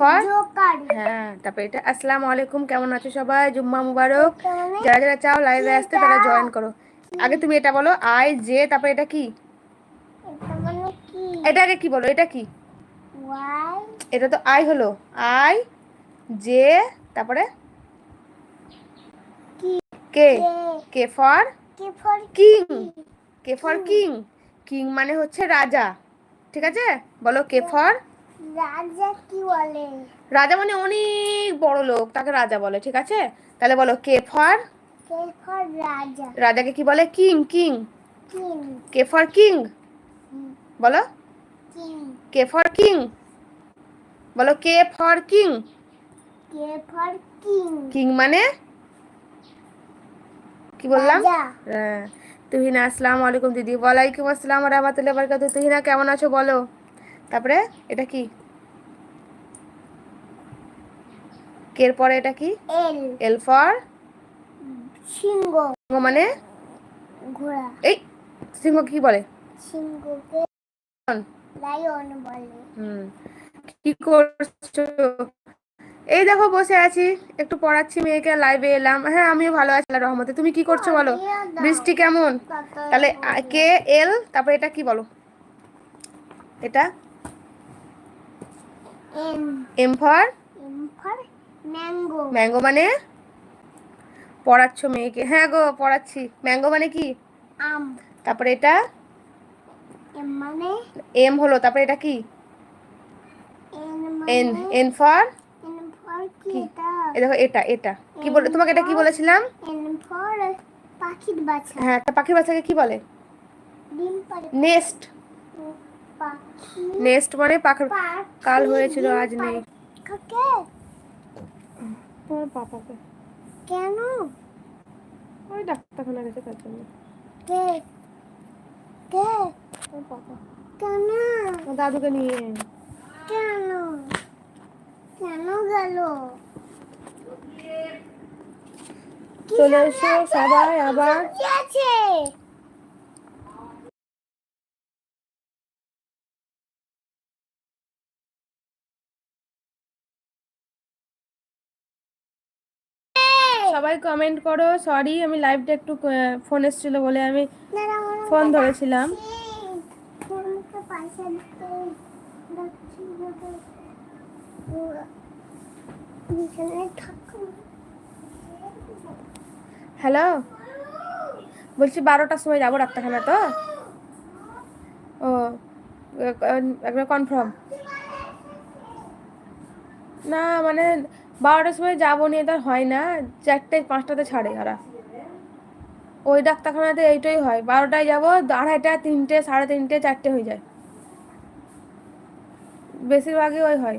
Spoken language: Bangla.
ফর? হ্যাঁ তারপরে এটা আসসালামু আলাইকুম কেমন আছো সবাই? জুম্মা মুবারক। যারা যারা চাও লাইভে আসতে তারা জয়েন করো। আগে তুমি এটা বলো আই জে তারপরে এটা কি? এটা মানে কি? এটা আগে কি বলো এটা কি? এটা তো আই হলো। আই জে তারপরে? K? K for king K for king king মানে হচ্ছে রাজা। ঠিক আছে? বলো কে ফর রাজা কি বলে? রাজা মানে অনেক বড় লোক তাকে রাজা বলে ঠিক আছে? তাহলে বলো কে ফর? কে ফর রাজা? রাজাকে কি বলে? King king. King. K for king? বলো। কিং। K for king? বলো K for king? K for king? King মানে? কি বললাম? হ্যাঁ। তুহিনা আসসালামু আলাইকুম দিদি। ওয়ালাইকুম আসসালাম রহমতুল্লাহ বরকাত তুহিনা কেমন আছো বলো? তারপরে এটা কি? কের পরে এটা কি? এল। L for? সিংহ। মানে? ঘোড়া। এই সিংহ কি বলে? সিংহকে লায়ন বলে। হুম। কি করছ? এই দেখো বসে আছি। একটু পড়াচ্ছি মেয়েকে লাইভে এলাম। হ্যাঁ আমিও ভালো আছি আল্লাহর রহমতে। তুমি কি করছ বলো? বৃষ্টি কেমন? তাহলে কে এল? তারপরে এটা কি বলো? এটা এম। ফর? ম্যাঙ্গো। ম্যাঙ্গো মানে? পড়াচ্ছ মেয়েকে। হ্যাঁ গো পড়াচ্ছি। ম্যাঙ্গো মানে কি? আম। তারপরে এটা? এম মানে? এম হলো তারপরে এটা কি? এন এন মানে ফর? কি দেখো এটা এটা। কি বলে তোমাকে এটা কি বলেছিলাম? এন পাখির বাচ্চা হ্যাঁ পাখির বাচ্চাকে কি বলে? নেস্ট। পাখি নেস্ট মানে পাখির পাখি কাল হয়েছিল আজ নেই। কাকে তোমার পাপাকে। কেন? ওই ডাক্তারখানা গেছে তার জন্য। কে? কে? পাপা। কেন? দাদুকে নিয়ে কেন? কেন গেল? চলে এসো সবাই আবার। আছে। সবাই কমেন্ট করো। সরি আমি লাইভটা একটু ফোন এসেছিল বলে আমি ফোন ধরেছিলাম। হ্যালো বলছি বারোটার সময় যাব ডাক্তারখানা তো। ও একবার কনফার্ম না মানে বারোটার সময় যাব নিয়ে তার হয় না। চারটায় পাঁচটাতে ছাড়ে ওরা। ওই ডাক্তারখানাতে এইটাই হয়। বারোটায় যাব, আড়াইটা, তিনটে, সাড়ে তিনটে, চারটে হয়ে যায়। বেশিরভাগই ওই হয়।